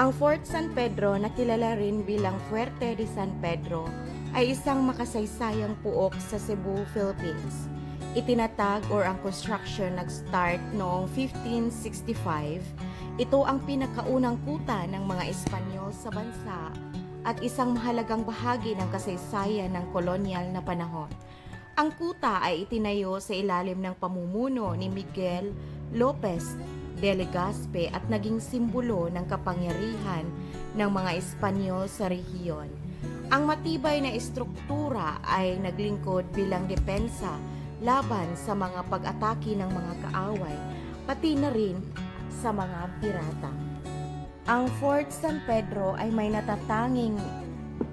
Ang Fort San Pedro na kilala rin bilang Fuerte de San Pedro ay isang makasaysayang puok sa Cebu, Philippines. Itinatag or ang construction nag-start noong 1565. Ito ang pinakaunang kuta ng mga Espanyol sa bansa at isang mahalagang bahagi ng kasaysayan ng kolonyal na panahon. Ang kuta ay itinayo sa ilalim ng pamumuno ni Miguel Lopez de Legazpi at naging simbolo ng kapangyarihan ng mga Espanyol sa rehiyon. Ang matibay na estruktura ay naglingkod bilang depensa laban sa mga pag-atake ng mga kaaway, pati na rin sa mga pirata. Ang Fort San Pedro ay may natatanging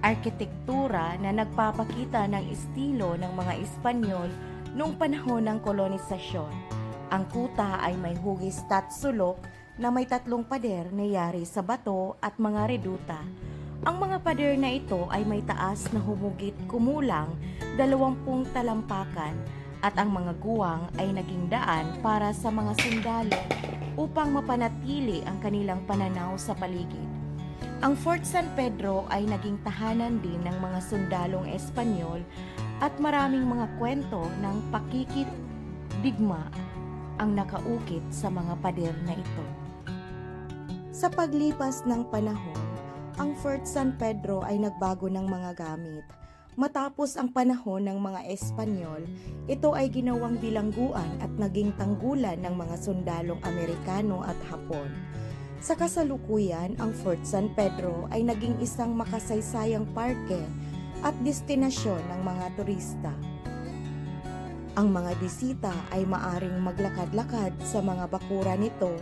arkitektura na nagpapakita ng estilo ng mga Espanyol noong panahon ng kolonisasyon. Ang kuta ay may hugis at sulok na may tatlong pader na yari sa bato at mga reduta. Ang mga pader na ito ay may taas na humugit kumulang dalawampung talampakan at ang mga guwang ay naging daan para sa mga sundalo upang mapanatili ang kanilang pananaw sa paligid. Ang Fort San Pedro ay naging tahanan din ng mga sundalong Espanyol at maraming mga kwento ng pakikidigma ang nakaukit sa mga pader na ito. Sa paglipas ng panahon, ang Fort San Pedro ay nagbago ng mga gamit. Matapos ang panahon ng mga Espanyol, ito ay ginawang bilangguan at naging tanggulan ng mga sundalong Amerikano at Hapon. Sa kasalukuyan, ang Fort San Pedro ay naging isang makasaysayang parke at destinasyon ng mga turista. Ang mga bisita ay maaring maglakad-lakad sa mga bakura nito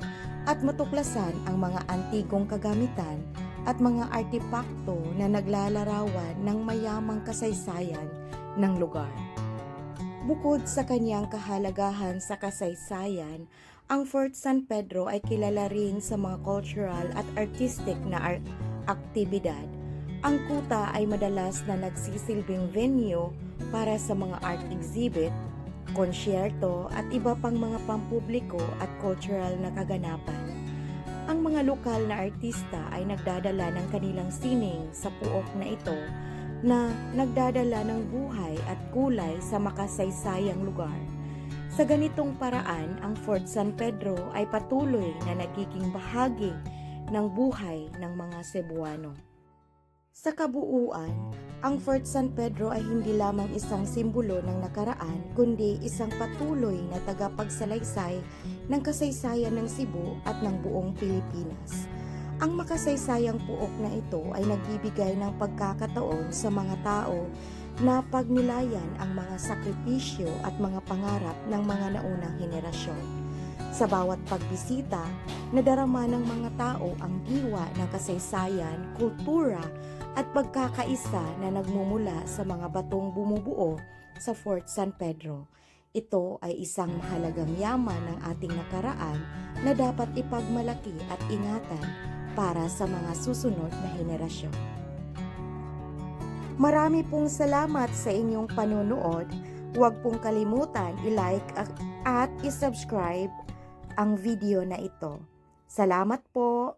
at matuklasan ang mga antigong kagamitan at mga artepakto na naglalarawan ng mayamang kasaysayan ng lugar. Bukod sa kanyang kahalagahan sa kasaysayan, ang Fort San Pedro ay kilala rin sa mga cultural at artistic na ar- aktibidad. Ang kuta ay madalas na nagsisilbing venue para sa mga art exhibit, konsyerto at iba pang mga pampubliko at cultural na kaganapan. Ang mga lokal na artista ay nagdadala ng kanilang sining sa puok na ito na nagdadala ng buhay at kulay sa makasaysayang lugar. Sa ganitong paraan, ang Fort San Pedro ay patuloy na nagiging bahagi ng buhay ng mga Cebuano. Sa kabuuan, ang Fort San Pedro ay hindi lamang isang simbolo ng nakaraan, kundi isang patuloy na tagapagsalaysay ng kasaysayan ng Cebu at ng buong Pilipinas. Ang makasaysayang puok na ito ay nagbibigay ng pagkakataon sa mga tao na pagnilayan ang mga sakripisyo at mga pangarap ng mga naunang henerasyon. Sa bawat pagbisita, nadarama ng mga tao ang diwa ng kasaysayan, kultura at pagkakaisa na nagmumula sa mga batong bumubuo sa Fort San Pedro. Ito ay isang mahalagang yaman ng ating nakaraan na dapat ipagmalaki at ingatan para sa mga susunod na henerasyon. Marami pong salamat sa inyong panunood. Huwag pong kalimutan i-like at i-subscribe ang video na ito. Salamat po!